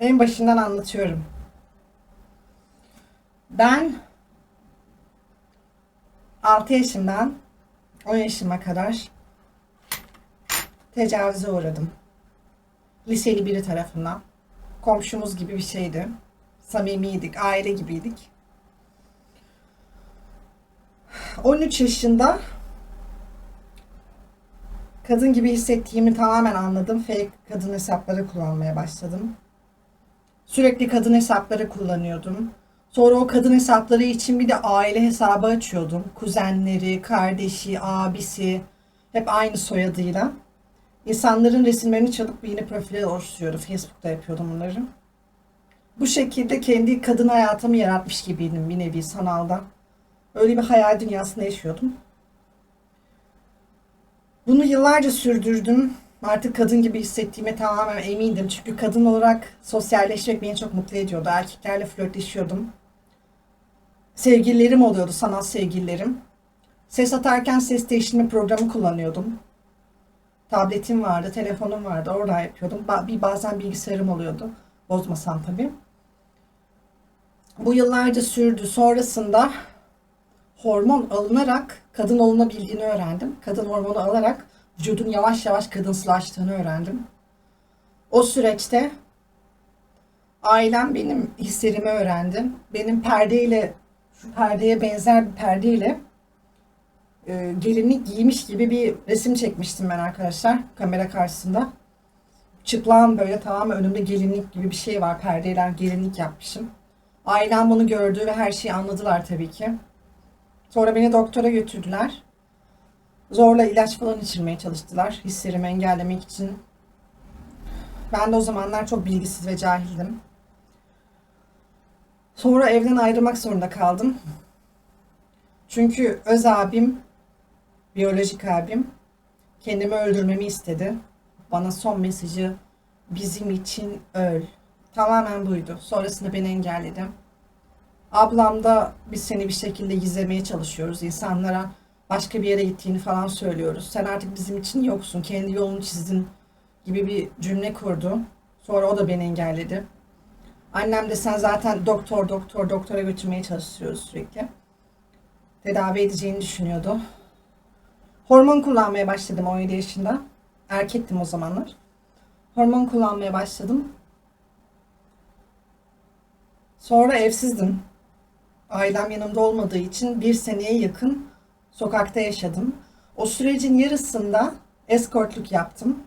En başından anlatıyorum. Ben 6 yaşımdan 10 yaşıma kadar tecavüze uğradım. Liseli biri tarafından. Komşumuz gibi bir şeydi. Samimiydik, aile gibiydik. 13 yaşında kadın gibi hissettiğimi tamamen anladım. Fake kadın hesapları kullanmaya başladım. Sürekli kadın hesapları kullanıyordum. Sonra o kadın hesapları için bir de aile hesabı açıyordum. Kuzenleri, kardeşi, abisi hep aynı soyadıyla. İnsanların resimlerini çalıp yeni profile oluşturuyordu. Facebook'ta yapıyordum bunları. Bu şekilde kendi kadın hayatımı yaratmış gibiydim bir nevi sanalda. Öyle bir hayal dünyasında yaşıyordum. Bunu yıllarca sürdürdüm. Artık kadın gibi hissettiğime tamamen emindim. Çünkü kadın olarak sosyalleşmek beni çok mutlu ediyordu. Erkeklerle flörtleşiyordum. Sevgililerim oluyordu, sanat sevgililerim. Ses atarken ses değiştirme programı kullanıyordum. Tabletim vardı, telefonum vardı. Orada yapıyordum. Bir bazen bilgisayarım oluyordu. Bozmasam tabii. Bu yıllarca sürdü. Sonrasında hormon alınarak kadın olunabildiğini öğrendim. Kadın hormonu alarak vücudun yavaş yavaş kadınsılaştığını öğrendim. O süreçte ailem benim hislerimi öğrendi. Benim perdeyle, şu perdeye benzer bir perdeyle e, gelinlik giymiş gibi bir resim çekmiştim ben arkadaşlar kamera karşısında. Çıplağım böyle tamamen önümde gelinlik gibi bir şey var. Perdeyle gelinlik yapmışım. Ailem bunu gördü ve her şeyi anladılar tabii ki. Sonra beni doktora götürdüler. Zorla ilaç falan içirmeye çalıştılar hislerimi engellemek için. Ben de o zamanlar çok bilgisiz ve cahildim. Sonra evden ayrılmak zorunda kaldım. Çünkü öz abim, biyolojik abim kendimi öldürmemi istedi. Bana son mesajı bizim için öl. Tamamen buydu. Sonrasında beni engelledi. Ablam da biz seni bir şekilde gizlemeye çalışıyoruz. İnsanlara başka bir yere gittiğini falan söylüyoruz. Sen artık bizim için yoksun. Kendi yolunu çizdin gibi bir cümle kurdu. Sonra o da beni engelledi. Annem de sen zaten doktor doktor doktora götürmeye çalışıyoruz sürekli. Tedavi edeceğini düşünüyordu. Hormon kullanmaya başladım 17 yaşında. Erkektim o zamanlar. Hormon kullanmaya başladım. Sonra evsizdim. Ailem yanımda olmadığı için bir seneye yakın sokakta yaşadım. O sürecin yarısında eskortluk yaptım.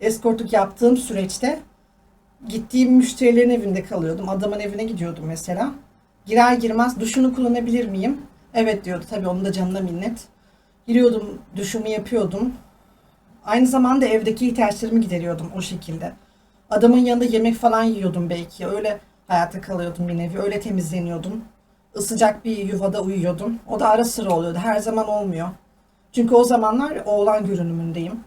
Eskortluk yaptığım süreçte gittiğim müşterilerin evinde kalıyordum. Adamın evine gidiyordum mesela. Girer girmez duşunu kullanabilir miyim? Evet diyordu tabii onun da canına minnet. Giriyordum, duşumu yapıyordum. Aynı zamanda evdeki ihtiyaçlarımı gideriyordum o şekilde. Adamın yanında yemek falan yiyordum belki. Öyle hayata kalıyordum bir nevi. Öyle temizleniyordum. Isıcak bir yuvada uyuyordum. O da ara sıra oluyordu. Her zaman olmuyor. Çünkü o zamanlar oğlan görünümündeyim.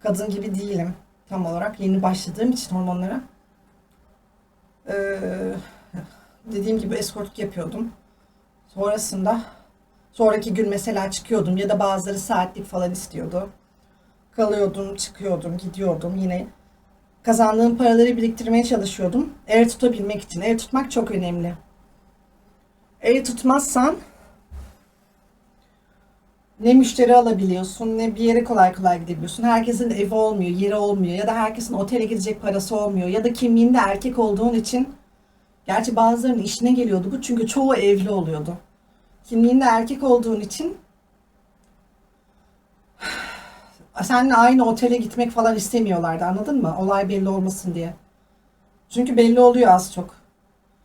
Kadın gibi değilim tam olarak. Yeni başladığım için hormonlara. Ee, dediğim gibi eskortluk yapıyordum. Sonrasında sonraki gün mesela çıkıyordum ya da bazıları saatlik falan istiyordu. Kalıyordum, çıkıyordum, gidiyordum yine kazandığım paraları biriktirmeye çalışıyordum. Ev tutabilmek için. Ev tutmak çok önemli. Ev tutmazsan ne müşteri alabiliyorsun ne bir yere kolay kolay gidebiliyorsun. Herkesin evi olmuyor, yeri olmuyor ya da herkesin otele gidecek parası olmuyor ya da kimliğinde erkek olduğun için gerçi bazılarının işine geliyordu bu çünkü çoğu evli oluyordu. Kimliğinde erkek olduğun için seninle aynı otele gitmek falan istemiyorlardı anladın mı? Olay belli olmasın diye. Çünkü belli oluyor az çok.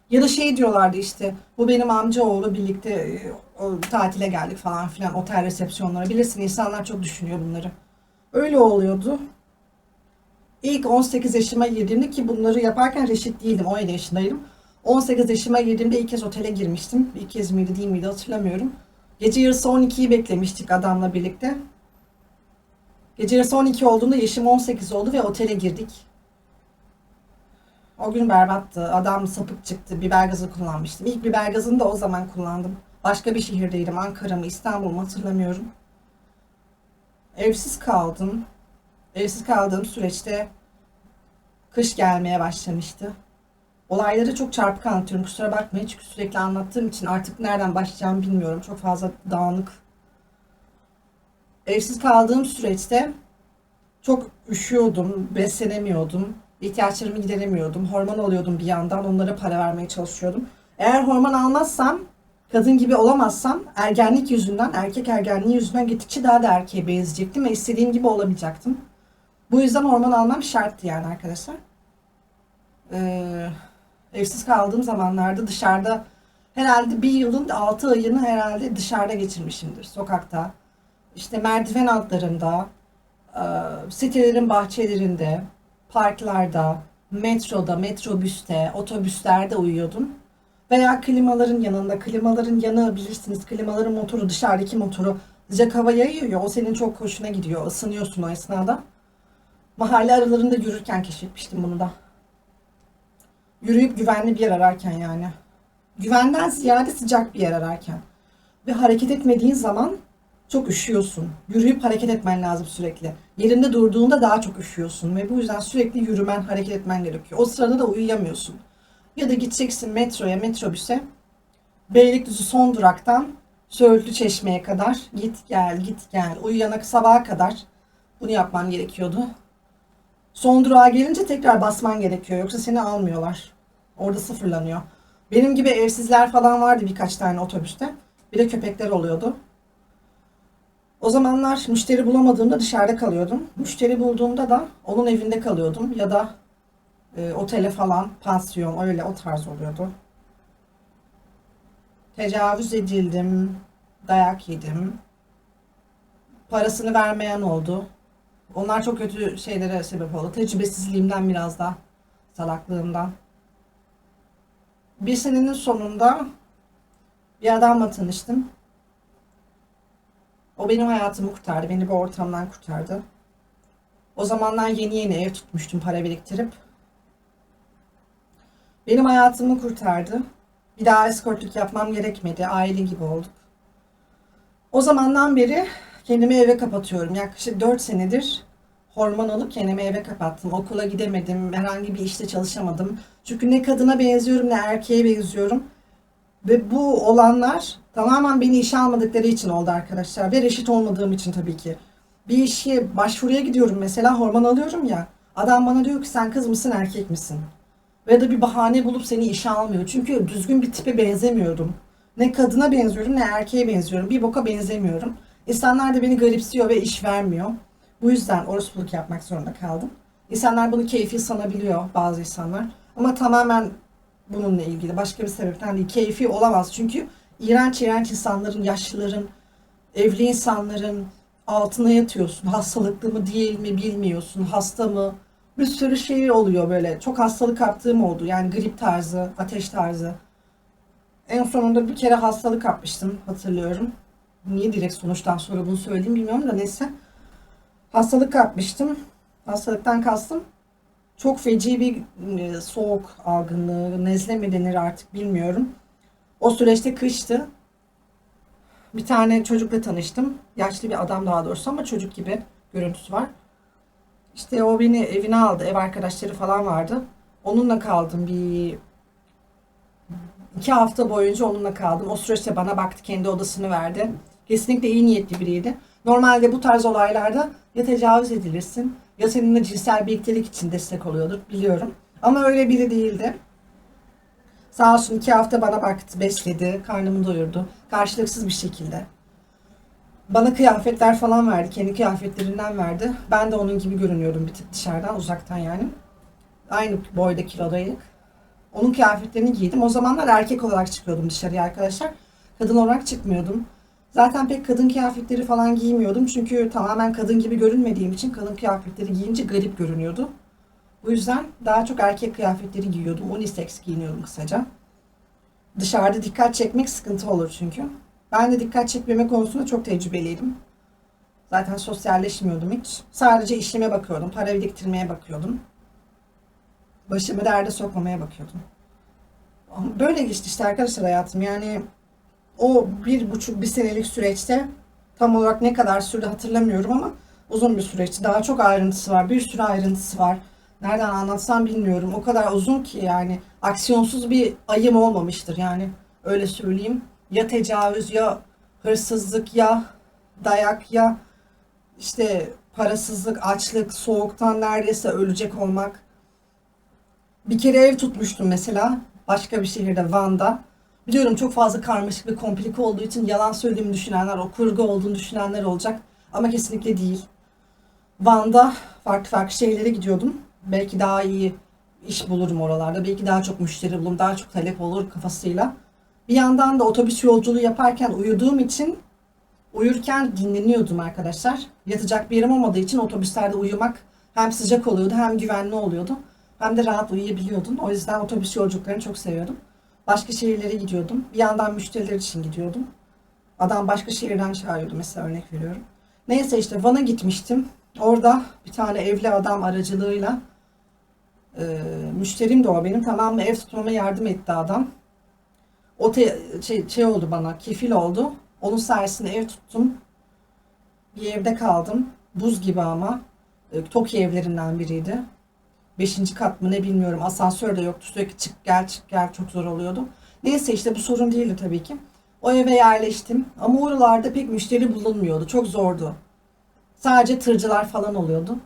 Ya da şey diyorlardı işte bu benim amcaoğlu birlikte e, o, tatile geldik falan filan otel resepsiyonlara. Bilirsin insanlar çok düşünüyor bunları. Öyle oluyordu. İlk 18 yaşıma girdiğimde ki bunları yaparken reşit değildim 17 yaşındaydım. 18 yaşıma girdiğimde ilk kez otele girmiştim. İlk kez miydi değil miydi hatırlamıyorum. Gece yarısı 12'yi beklemiştik adamla birlikte. Gece yarısı 12 olduğunda yaşım 18 oldu ve otele girdik. O gün berbattı. Adam sapık çıktı. Biber gazı kullanmıştım. İlk biber gazını da o zaman kullandım. Başka bir şehirdeydim. Ankara mı İstanbul mu hatırlamıyorum. Evsiz kaldım. Evsiz kaldığım süreçte kış gelmeye başlamıştı. Olayları çok çarpık anlatıyorum. Kusura bakmayın çünkü sürekli anlattığım için artık nereden başlayacağımı bilmiyorum. Çok fazla dağınık. Evsiz kaldığım süreçte çok üşüyordum, beslenemiyordum. İhtiyaçlarımı gideremiyordum. Hormon alıyordum bir yandan. Onlara para vermeye çalışıyordum. Eğer hormon almazsam, kadın gibi olamazsam ergenlik yüzünden, erkek ergenliği yüzünden gittikçe daha da erkeğe benzeyecektim ve istediğim gibi olamayacaktım. Bu yüzden hormon almam şarttı yani arkadaşlar. Ee, evsiz kaldığım zamanlarda dışarıda herhalde bir yılın 6 ayını herhalde dışarıda geçirmişimdir. Sokakta, işte merdiven altlarında, e, sitelerin bahçelerinde, parklarda, metroda, metrobüste, otobüslerde uyuyordum. Veya klimaların yanında, klimaların yanı bilirsiniz, klimaların motoru, dışarıdaki motoru sıcak hava yayıyor. O senin çok hoşuna gidiyor, ısınıyorsun o esnada. Mahalle aralarında yürürken keşfetmiştim bunu da. Yürüyüp güvenli bir yer ararken yani. Güvenden ziyade sıcak bir yer ararken. Ve hareket etmediğin zaman çok üşüyorsun. Yürüyüp hareket etmen lazım sürekli. Yerinde durduğunda daha çok üşüyorsun ve bu yüzden sürekli yürümen, hareket etmen gerekiyor. O sırada da uyuyamıyorsun. Ya da gideceksin metroya, metrobüse. Beylikdüzü son duraktan Söğütlü Çeşme'ye kadar git gel git gel uyuyana sabaha kadar bunu yapman gerekiyordu. Son durağa gelince tekrar basman gerekiyor yoksa seni almıyorlar. Orada sıfırlanıyor. Benim gibi evsizler falan vardı birkaç tane otobüste. Bir de köpekler oluyordu. O zamanlar müşteri bulamadığımda dışarıda kalıyordum. Müşteri bulduğumda da onun evinde kalıyordum ya da e, otele falan, pansiyon öyle o tarz oluyordu. Tecavüz edildim, dayak yedim. Parasını vermeyen oldu. Onlar çok kötü şeylere sebep oldu. Tecrübesizliğimden biraz da, salaklığımdan. Bir senenin sonunda bir adamla tanıştım. O benim hayatımı kurtardı. Beni bu ortamdan kurtardı. O zamanlar yeni yeni ev tutmuştum para biriktirip. Benim hayatımı kurtardı. Bir daha eskortluk yapmam gerekmedi. Aile gibi olduk. O zamandan beri kendimi eve kapatıyorum. Yaklaşık 4 senedir hormon alıp kendimi eve kapattım. Okula gidemedim. Herhangi bir işte çalışamadım. Çünkü ne kadına benziyorum ne erkeğe benziyorum. Ve bu olanlar tamamen beni işe almadıkları için oldu arkadaşlar. Ve reşit olmadığım için tabii ki. Bir işe başvuruya gidiyorum mesela hormon alıyorum ya. Adam bana diyor ki sen kız mısın erkek misin? Ve da bir bahane bulup seni işe almıyor. Çünkü düzgün bir tipe benzemiyordum. Ne kadına benziyorum ne erkeğe benziyorum. Bir boka benzemiyorum. İnsanlar da beni garipsiyor ve iş vermiyor. Bu yüzden orospuluk yapmak zorunda kaldım. İnsanlar bunu keyfi sanabiliyor bazı insanlar. Ama tamamen bununla ilgili. Başka bir sebepten değil. Keyfi olamaz. Çünkü iğrenç iğrenç insanların, yaşlıların, evli insanların altına yatıyorsun. Hastalıklı mı değil mi bilmiyorsun. Hasta mı? Bir sürü şey oluyor böyle. Çok hastalık kaptığım oldu. Yani grip tarzı, ateş tarzı. En sonunda bir kere hastalık kapmıştım hatırlıyorum. Niye direkt sonuçtan sonra bunu söyleyeyim bilmiyorum da neyse. Hastalık kapmıştım. Hastalıktan kastım çok feci bir e, soğuk algınlığı, nezle mi denir artık bilmiyorum. O süreçte kıştı. Bir tane çocukla tanıştım. Yaşlı bir adam daha doğrusu ama çocuk gibi görüntüsü var. İşte o beni evine aldı. Ev arkadaşları falan vardı. Onunla kaldım bir iki hafta boyunca onunla kaldım. O süreçte bana baktı, kendi odasını verdi. Kesinlikle iyi niyetli biriydi. Normalde bu tarz olaylarda ya tecavüz edilirsin ya seninle cinsel birliktelik için destek oluyordur biliyorum. Ama öyle biri değildi. Sağ olsun iki hafta bana baktı, besledi, karnımı doyurdu. Karşılıksız bir şekilde. Bana kıyafetler falan verdi. Kendi kıyafetlerinden verdi. Ben de onun gibi görünüyordum bir tık dışarıdan, uzaktan yani. Aynı boyda kilodaydık. Onun kıyafetlerini giydim. O zamanlar erkek olarak çıkıyordum dışarıya arkadaşlar. Kadın olarak çıkmıyordum. Zaten pek kadın kıyafetleri falan giymiyordum. Çünkü tamamen kadın gibi görünmediğim için kadın kıyafetleri giyince garip görünüyordu. Bu yüzden daha çok erkek kıyafetleri giyiyordum. Unisex giyiniyordum kısaca. Dışarıda dikkat çekmek sıkıntı olur çünkü. Ben de dikkat çekmeme konusunda çok tecrübeliydim. Zaten sosyalleşmiyordum hiç. Sadece işleme bakıyordum, para biriktirmeye bakıyordum. Başımı derde sokmamaya bakıyordum. Böyle geçti işte arkadaşlar hayatım. Yani o bir buçuk bir senelik süreçte tam olarak ne kadar sürdü hatırlamıyorum ama uzun bir süreçti. Daha çok ayrıntısı var. Bir sürü ayrıntısı var. nereden anlatsam bilmiyorum. O kadar uzun ki yani aksiyonsuz bir ayım olmamıştır yani öyle söyleyeyim. Ya tecavüz ya hırsızlık ya dayak ya işte parasızlık, açlık, soğuktan neredeyse ölecek olmak. Bir kere ev tutmuştum mesela başka bir şehirde Van'da. Biliyorum çok fazla karmaşık ve komplike olduğu için yalan söylediğimi düşünenler, o kurgu olduğunu düşünenler olacak. Ama kesinlikle değil. Van'da farklı farklı şehirlere gidiyordum. Belki daha iyi iş bulurum oralarda. Belki daha çok müşteri bulurum, daha çok talep olur kafasıyla. Bir yandan da otobüs yolculuğu yaparken uyuduğum için uyurken dinleniyordum arkadaşlar. Yatacak bir yerim olmadığı için otobüslerde uyumak hem sıcak oluyordu hem güvenli oluyordu. Hem de rahat uyuyabiliyordum. O yüzden otobüs yolculuklarını çok seviyordum. Başka şehirlere gidiyordum. Bir yandan müşteriler için gidiyordum. Adam başka şehirden çağırıyordu mesela örnek veriyorum. Neyse işte Van'a gitmiştim. Orada bir tane evli adam aracılığıyla e, müşterim de o benim tamam mı ev tutmama yardım etti adam. O te, şey, şey oldu bana kefil oldu. Onun sayesinde ev tuttum. Bir evde kaldım. Buz gibi ama. E, Toki evlerinden biriydi. Beşinci kat mı ne bilmiyorum. Asansör de yoktu. Sürekli çık gel çık gel çok zor oluyordu. Neyse işte bu sorun değildi tabii ki. O eve yerleştim. Ama oralarda pek müşteri bulunmuyordu. Çok zordu. Sadece tırcılar falan oluyordu.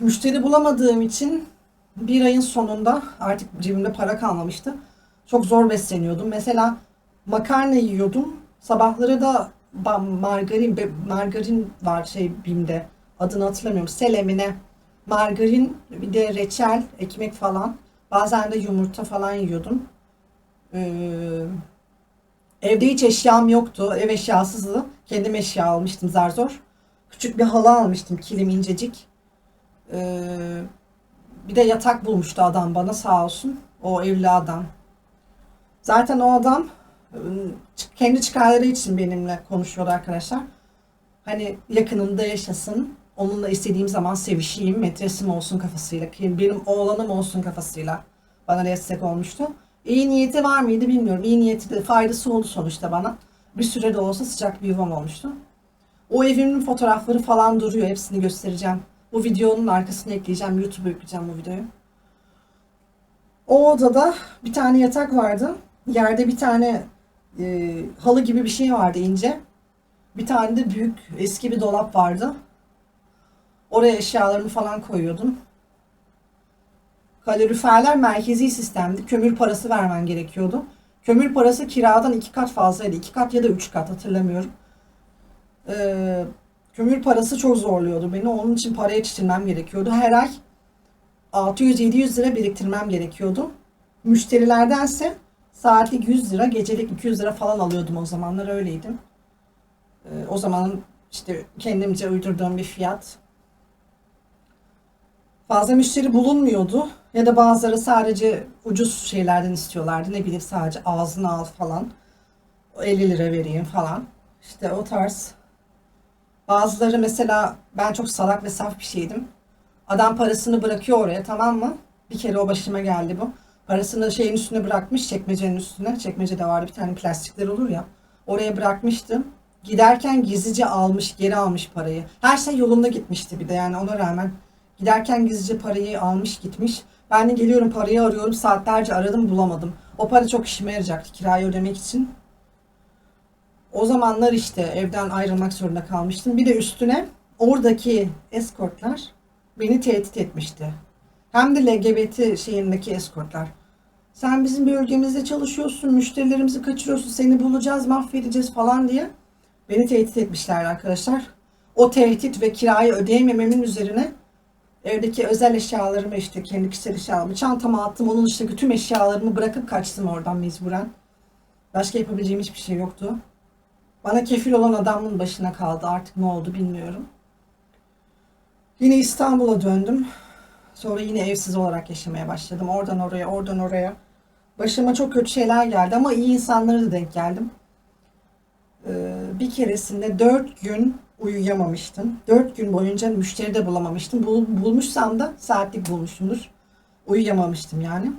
Müşteri bulamadığım için bir ayın sonunda artık cebimde para kalmamıştı. Çok zor besleniyordum. Mesela makarna yiyordum. Sabahları da margarin margarin var şey BİM'de. Adını hatırlamıyorum. Selemine margarin bir de reçel, ekmek falan. Bazen de yumurta falan yiyordum. Ee, evde hiç eşyam yoktu. Ev eşyasızdı. Kendim eşya almıştım zar zor. Küçük bir halı almıştım. Kilim incecik. Ee, bir de yatak bulmuştu adam bana sağ olsun. O evli adam. Zaten o adam ıı, kendi çıkarları için benimle konuşuyordu arkadaşlar. Hani yakınında yaşasın. Onunla istediğim zaman sevişeyim, metresim olsun kafasıyla. Benim oğlanım olsun kafasıyla bana destek olmuştu. İyi niyeti var mıydı bilmiyorum. İyi niyeti de faydası oldu sonuçta bana. Bir süre de olsa sıcak bir yuvam olmuştu. O evimin fotoğrafları falan duruyor. Hepsini göstereceğim. Bu videonun arkasına ekleyeceğim. YouTube'a yükleyeceğim bu videoyu. O odada bir tane yatak vardı. Yerde bir tane e, halı gibi bir şey vardı ince. Bir tane de büyük eski bir dolap vardı. Oraya eşyalarımı falan koyuyordum. Kaloriferler merkezi sistemdi. Kömür parası vermen gerekiyordu. Kömür parası kiradan iki kat fazlaydı. iki kat ya da üç kat hatırlamıyorum. Ee, kömür parası çok zorluyordu beni. Onun için para yetiştirmem gerekiyordu. Her ay 600-700 lira biriktirmem gerekiyordu. Müşterilerdense saatlik 100 lira, gecelik 200 lira falan alıyordum o zamanlar öyleydim. Ee, o zaman işte kendimce uydurduğum bir fiyat. Fazla müşteri bulunmuyordu ya da bazıları sadece ucuz şeylerden istiyorlardı. Ne bileyim sadece ağzını al falan. 50 lira vereyim falan. İşte o tarz. Bazıları mesela ben çok salak ve saf bir şeydim. Adam parasını bırakıyor oraya tamam mı? Bir kere o başıma geldi bu. Parasını şeyin üstüne bırakmış çekmecenin üstüne. Çekmecede vardı bir tane plastikler olur ya. Oraya bırakmıştım. Giderken gizlice almış, geri almış parayı. Her şey yolunda gitmişti bir de yani ona rağmen. Giderken gizlice parayı almış gitmiş. Ben de geliyorum parayı arıyorum saatlerce aradım bulamadım. O para çok işime yarayacaktı kirayı ödemek için. O zamanlar işte evden ayrılmak zorunda kalmıştım. Bir de üstüne oradaki eskortlar beni tehdit etmişti. Hem de LGBT şeyindeki eskortlar. Sen bizim bölgemizde çalışıyorsun, müşterilerimizi kaçırıyorsun, seni bulacağız, mahvedeceğiz falan diye beni tehdit etmişler arkadaşlar. O tehdit ve kirayı ödeyemememin üzerine evdeki özel eşyalarımı işte kendi kişisel eşyalarımı çantama attım. Onun dışındaki tüm eşyalarımı bırakıp kaçtım oradan mecburen. Başka yapabileceğim hiçbir şey yoktu. Bana kefil olan adamın başına kaldı. Artık ne oldu bilmiyorum. Yine İstanbul'a döndüm. Sonra yine evsiz olarak yaşamaya başladım. Oradan oraya, oradan oraya. Başıma çok kötü şeyler geldi ama iyi insanlara da denk geldim. Ee, bir keresinde dört gün uyuyamamıştım. Dört gün boyunca müşteri de bulamamıştım. Bul, bulmuşsam da saatlik bulmuşumdur. Uyuyamamıştım yani.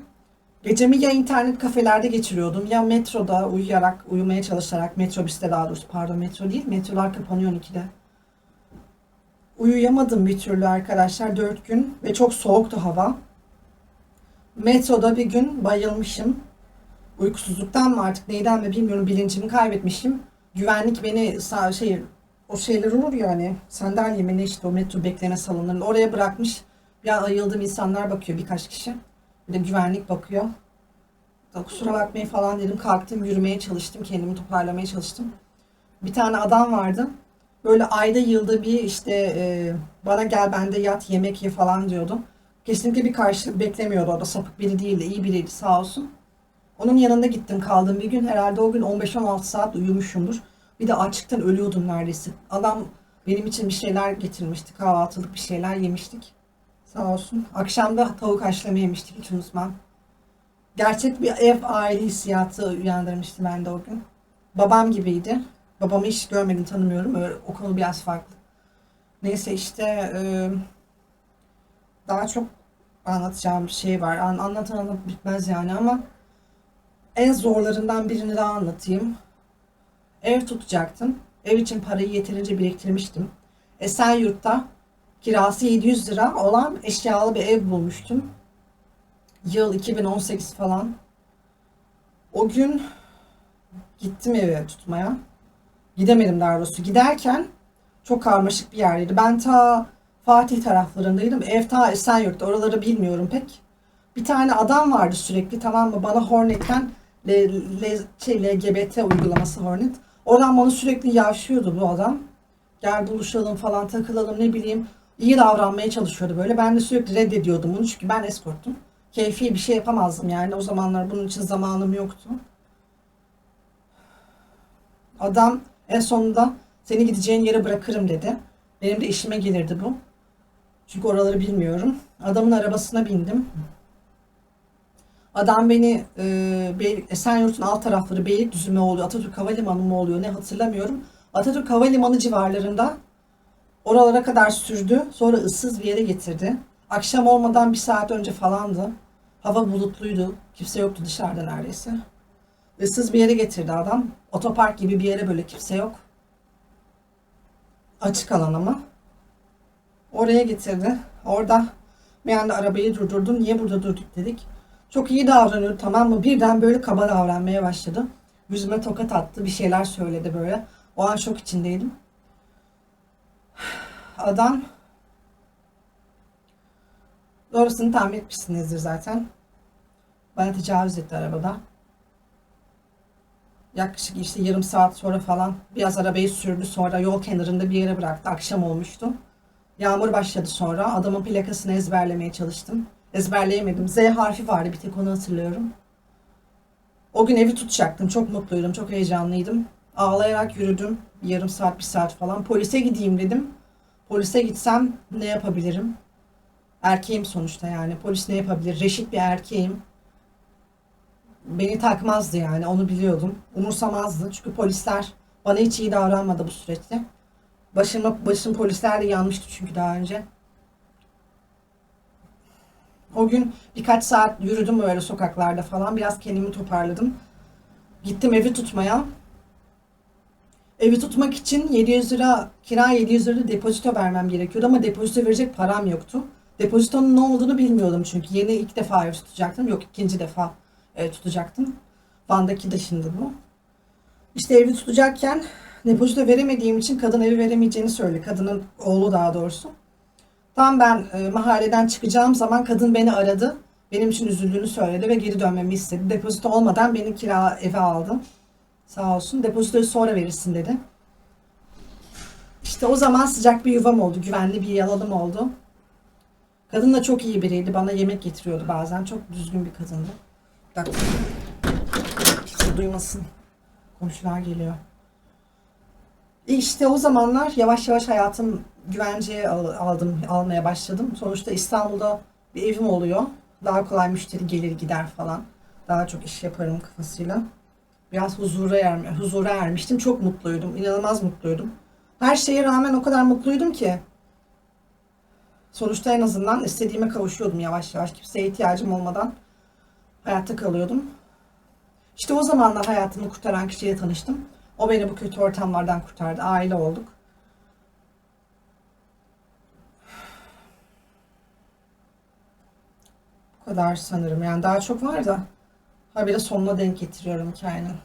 Gecemi ya internet kafelerde geçiriyordum ya metroda uyuyarak, uyumaya çalışarak, metrobüste daha doğrusu pardon metro değil, metrolar kapanıyor 12'de. Uyuyamadım bir türlü arkadaşlar 4 gün ve çok soğuktu hava. Metroda bir gün bayılmışım. Uykusuzluktan mı artık neyden mi bilmiyorum bilincimi kaybetmişim. Güvenlik beni sağ şey o şeyler olur ya hani sandalye mi ne işte o metro bekleme salonlarında oraya bırakmış. An ayıldım insanlar bakıyor birkaç kişi. Bir de güvenlik bakıyor. Da kusura bakmayın falan dedim kalktım yürümeye çalıştım kendimi toparlamaya çalıştım. Bir tane adam vardı. Böyle ayda yılda bir işte e, bana gel bende yat yemek ye falan diyordu. Kesinlikle bir karşılık beklemiyordu orada sapık biri değildi iyi biriydi sağ olsun. Onun yanında gittim kaldım bir gün herhalde o gün 15-16 saat uyumuşumdur. Bir de açlıktan ölüyordum neredeyse. Adam benim için bir şeyler getirmişti kahvaltılık bir şeyler yemiştik. Sağ olsun. Akşam da tavuk haşlama yemiştik hiç unutmam. Gerçek bir ev aile hissiyatı uyandırmıştı bende o gün. Babam gibiydi. Babamı hiç görmedim tanımıyorum. Öyle, o konu biraz farklı. Neyse işte e, daha çok anlatacağım bir şey var. An, anlatan anlat bitmez yani ama en zorlarından birini daha anlatayım. Ev tutacaktım. Ev için parayı yeterince biriktirmiştim. Esenyurt'ta kirası 700 lira olan eşyalı bir ev bulmuştum. Yıl 2018 falan. O gün gittim eve tutmaya. Gidemedim daha doğrusu. Giderken çok karmaşık bir yerdeydi. Ben ta Fatih taraflarındaydım. Ev ta Esenyurt'ta. Oraları bilmiyorum pek. Bir tane adam vardı sürekli tamam mı? Bana Hornet'ten L, L, şey, LGBT uygulaması Hornet. Oradan bana sürekli yavşıyordu bu adam. Gel buluşalım falan takılalım ne bileyim. İyi davranmaya çalışıyordu böyle. Ben de sürekli reddediyordum bunu çünkü ben eskorttum. Keyfi bir şey yapamazdım yani. O zamanlar bunun için zamanım yoktu. Adam en sonunda seni gideceğin yere bırakırım dedi. Benim de işime gelirdi bu. Çünkü oraları bilmiyorum. Adamın arabasına bindim. Adam beni e, Esenyurt'un alt tarafları Beylikdüzü mü oluyor, Atatürk Havalimanı mı oluyor ne hatırlamıyorum. Atatürk Havalimanı civarlarında oralara kadar sürdü. Sonra ıssız bir yere getirdi. Akşam olmadan bir saat önce falandı. Hava bulutluydu. Kimse yoktu dışarıda neredeyse. Issız bir yere getirdi adam. Otopark gibi bir yere böyle kimse yok. Açık alan ama. Oraya getirdi. Orada bir anda arabayı durdurdum. Niye burada durduk dedik. Çok iyi davranıyor tamam mı? Birden böyle kaba davranmaya başladı. Yüzüme tokat attı. Bir şeyler söyledi böyle. O an şok içindeydim. Adam Doğrusunu tahmin etmişsinizdir zaten. Bana tecavüz etti arabada. Yaklaşık işte yarım saat sonra falan biraz arabayı sürdü sonra yol kenarında bir yere bıraktı. Akşam olmuştu. Yağmur başladı sonra. Adamın plakasını ezberlemeye çalıştım. Ezberleyemedim. Z harfi vardı bir tek onu hatırlıyorum. O gün evi tutacaktım. Çok mutluydum. Çok heyecanlıydım. Ağlayarak yürüdüm. Yarım saat, bir saat falan. Polise gideyim dedim. Polise gitsem ne yapabilirim? Erkeğim sonuçta yani. Polis ne yapabilir? Reşit bir erkeğim. Beni takmazdı yani onu biliyordum. Umursamazdı çünkü polisler bana hiç iyi davranmadı bu süreçte. Başıma, başım polisler de yanmıştı çünkü daha önce. O gün birkaç saat yürüdüm öyle sokaklarda falan. Biraz kendimi toparladım. Gittim evi tutmaya. Evi tutmak için 700 lira, kira 700 lira depozito vermem gerekiyordu ama depozito verecek param yoktu. Depozitonun ne olduğunu bilmiyordum çünkü yeni ilk defa ev tutacaktım. Yok ikinci defa ev tutacaktım. Van'daki de şimdi bu. İşte evi tutacakken depozito veremediğim için kadın evi veremeyeceğini söyledi. Kadının oğlu daha doğrusu. Tam ben e, mahalleden çıkacağım zaman kadın beni aradı. Benim için üzüldüğünü söyledi ve geri dönmemi istedi. Depozito olmadan beni kira eve aldı. Sağ olsun. Depozitoyu sonra verirsin dedi. İşte o zaman sıcak bir yuvam oldu. Güvenli bir yalanım oldu. Kadın da çok iyi biriydi. Bana yemek getiriyordu bazen. Çok düzgün bir kadındı. Bir dakika. Kimse duymasın. Komşular geliyor. İşte o zamanlar yavaş yavaş hayatım güvenceye al- aldım, almaya başladım. Sonuçta İstanbul'da bir evim oluyor. Daha kolay müşteri gelir gider falan. Daha çok iş yaparım kafasıyla. Biraz huzura, erme, huzura ermiştim. Çok mutluydum. inanılmaz mutluydum. Her şeye rağmen o kadar mutluydum ki. Sonuçta en azından istediğime kavuşuyordum yavaş yavaş. Kimseye ihtiyacım olmadan hayatta kalıyordum. İşte o zamanlar hayatımı kurtaran kişiyle tanıştım. O beni bu kötü ortamlardan kurtardı. Aile olduk. Bu kadar sanırım. Yani daha çok var da. Ha bir de sonuna denk getiriyorum hikayenin.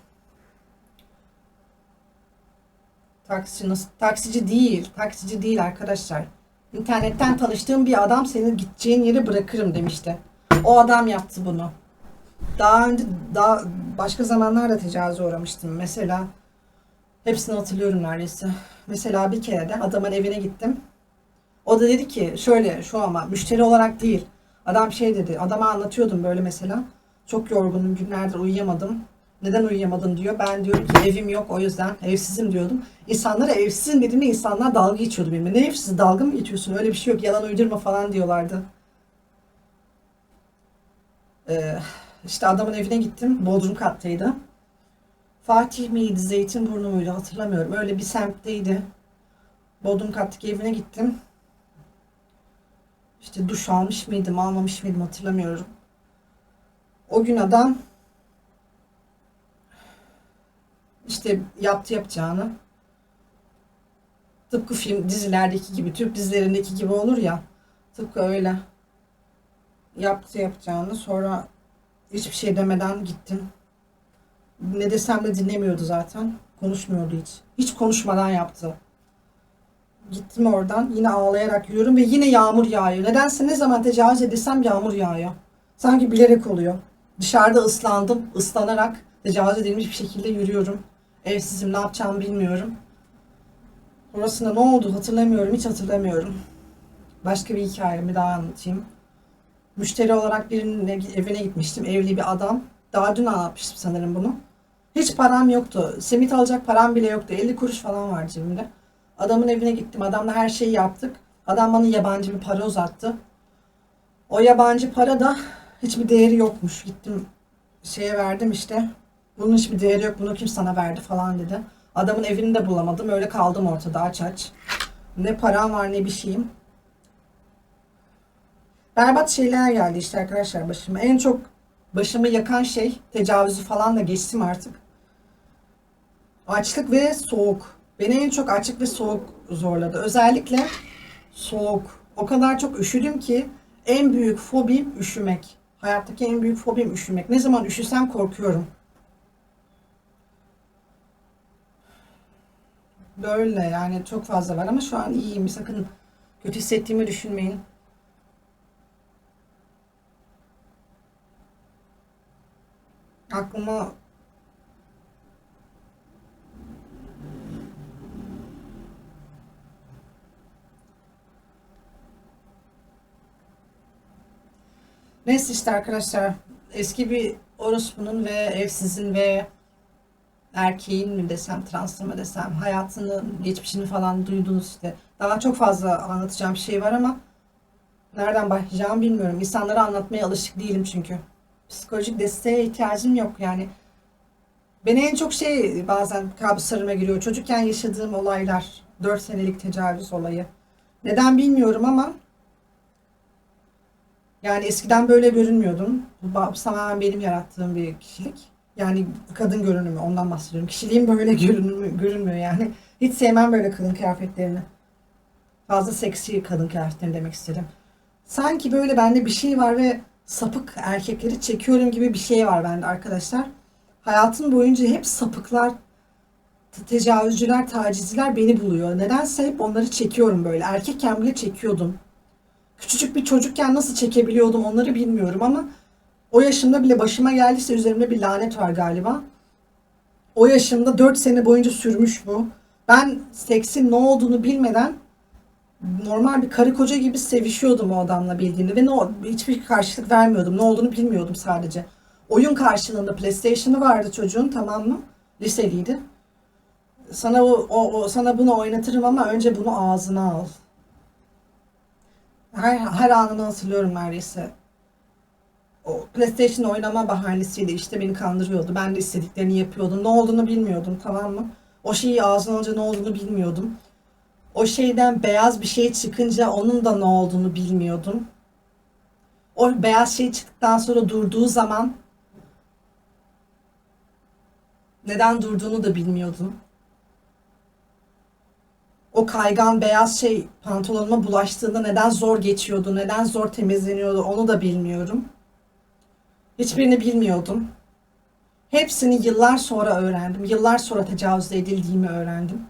Taksici, nasıl, taksici değil. Taksici değil arkadaşlar. İnternetten tanıştığım bir adam senin gideceğin yeri bırakırım demişti. O adam yaptı bunu. Daha önce daha başka zamanlarda tecavüze uğramıştım. Mesela hepsini hatırlıyorum neredeyse. Mesela bir kere de adamın evine gittim. O da dedi ki şöyle şu ama müşteri olarak değil. Adam şey dedi. Adama anlatıyordum böyle mesela. Çok yorgunum günlerdir uyuyamadım. Neden uyuyamadın diyor. Ben diyorum ki evim yok o yüzden evsizim diyordum. İnsanlara evsizim dediğimde insanlar dalga geçiyordu benimle. Ne evsiz dalga mı geçiyorsun öyle bir şey yok yalan uydurma falan diyorlardı. Ee, işte adamın evine gittim. Bodrum kattaydı. Fatih miydi, Zeytinburnu muydu hatırlamıyorum. Öyle bir semtteydi. Bodrum kattaki evine gittim. İşte duş almış mıydım, almamış mıydım hatırlamıyorum. O gün adam işte yaptı yapacağını tıpkı film dizilerdeki gibi, Türk dizilerindeki gibi olur ya. Tıpkı öyle. Yaptı yapacağını sonra hiçbir şey demeden gittim. Ne desem de dinlemiyordu zaten. Konuşmuyordu hiç. Hiç konuşmadan yaptı. Gittim oradan. Yine ağlayarak yürüyorum ve yine yağmur yağıyor. Nedense ne zaman tecavüz edilsem yağmur yağıyor. Sanki bilerek oluyor. Dışarıda ıslandım. ıslanarak tecavüz edilmiş bir şekilde yürüyorum. Evsizim ne yapacağımı bilmiyorum. Orasında ne oldu hatırlamıyorum. Hiç hatırlamıyorum. Başka bir hikayemi daha anlatayım. Müşteri olarak birinin ev- evine gitmiştim. Evli bir adam. Daha dün anlatmıştım sanırım bunu. Hiç param yoktu. Simit alacak param bile yoktu. 50 kuruş falan var cebimde. Adamın evine gittim. Adamla her şeyi yaptık. Adam bana yabancı bir para uzattı. O yabancı para da hiçbir değeri yokmuş. Gittim şeye verdim işte. Bunun hiçbir değeri yok. Bunu kim sana verdi falan dedi. Adamın evini de bulamadım. Öyle kaldım ortada aç aç. Ne param var ne bir şeyim. Berbat şeyler geldi işte arkadaşlar başıma. En çok başımı yakan şey tecavüzü falan da geçtim artık. Açlık ve soğuk. Beni en çok açlık ve soğuk zorladı. Özellikle soğuk. O kadar çok üşüdüm ki en büyük fobim üşümek. Hayattaki en büyük fobim üşümek. Ne zaman üşüsem korkuyorum. Böyle yani çok fazla var ama şu an iyiyim. Sakın kötü hissettiğimi düşünmeyin. Aklıma Neyse işte arkadaşlar eski bir orospunun ve evsizin ve erkeğin mi desem translı mı desem hayatının geçmişini falan duydunuz işte. Daha çok fazla anlatacağım şey var ama nereden başlayacağımı bilmiyorum. İnsanlara anlatmaya alışık değilim çünkü. Psikolojik desteğe ihtiyacım yok yani. Beni en çok şey bazen kabuslarıma giriyor. Çocukken yaşadığım olaylar. 4 senelik tecavüz olayı. Neden bilmiyorum ama yani eskiden böyle görünmüyordum. Bu tamamen benim yarattığım bir kişilik. Yani kadın görünümü ondan bahsediyorum. Kişiliğim böyle görünümü, görünmüyor yani. Hiç sevmem böyle kadın kıyafetlerini. Fazla seksi kadın kıyafetlerini demek istedim. Sanki böyle bende bir şey var ve sapık erkekleri çekiyorum gibi bir şey var bende arkadaşlar. Hayatım boyunca hep sapıklar, te- tecavüzcüler, tacizciler beni buluyor. Nedense hep onları çekiyorum böyle. Erkekken bile çekiyordum. Küçücük bir çocukken nasıl çekebiliyordum onları bilmiyorum ama o yaşımda bile başıma geldiyse üzerimde bir lanet var galiba. O yaşımda 4 sene boyunca sürmüş bu. Ben seksin ne olduğunu bilmeden normal bir karı koca gibi sevişiyordum o adamla bildiğinde ve ne, hiçbir karşılık vermiyordum. Ne olduğunu bilmiyordum sadece. Oyun karşılığında PlayStation'ı vardı çocuğun tamam mı? Liseliydi. Sana o, o, o- sana bunu oynatırım ama önce bunu ağzına al. Her, her anını hatırlıyorum neredeyse. O PlayStation oynama bahanesiyle işte beni kandırıyordu. Ben de istediklerini yapıyordum. Ne olduğunu bilmiyordum tamam mı? O şeyi ağzına alınca ne olduğunu bilmiyordum. O şeyden beyaz bir şey çıkınca onun da ne olduğunu bilmiyordum. O beyaz şey çıktıktan sonra durduğu zaman neden durduğunu da bilmiyordum. O kaygan beyaz şey pantolonuma bulaştığında neden zor geçiyordu, neden zor temizleniyordu onu da bilmiyorum. Hiçbirini bilmiyordum. Hepsini yıllar sonra öğrendim. Yıllar sonra tecavüz edildiğimi öğrendim.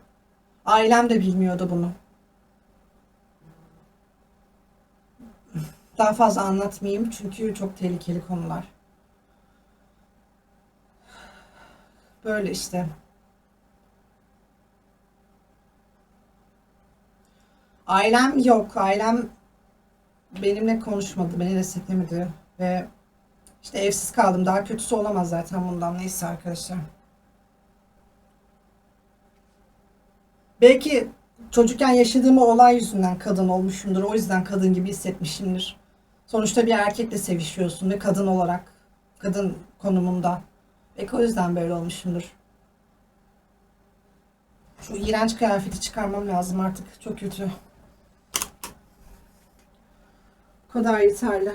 Ailem de bilmiyordu bunu. Daha fazla anlatmayayım çünkü çok tehlikeli konular. Böyle işte. Ailem yok. Ailem benimle konuşmadı, beni desteklemedi ve işte evsiz kaldım. Daha kötüsü olamaz zaten bundan. Neyse arkadaşlar. Belki çocukken yaşadığım olay yüzünden kadın olmuşumdur. O yüzden kadın gibi hissetmişimdir. Sonuçta bir erkekle sevişiyorsun ve kadın olarak, kadın konumunda. Belki o yüzden böyle olmuşumdur. Şu iğrenç kıyafeti çıkarmam lazım artık. Çok kötü. Bu kadar yeterli.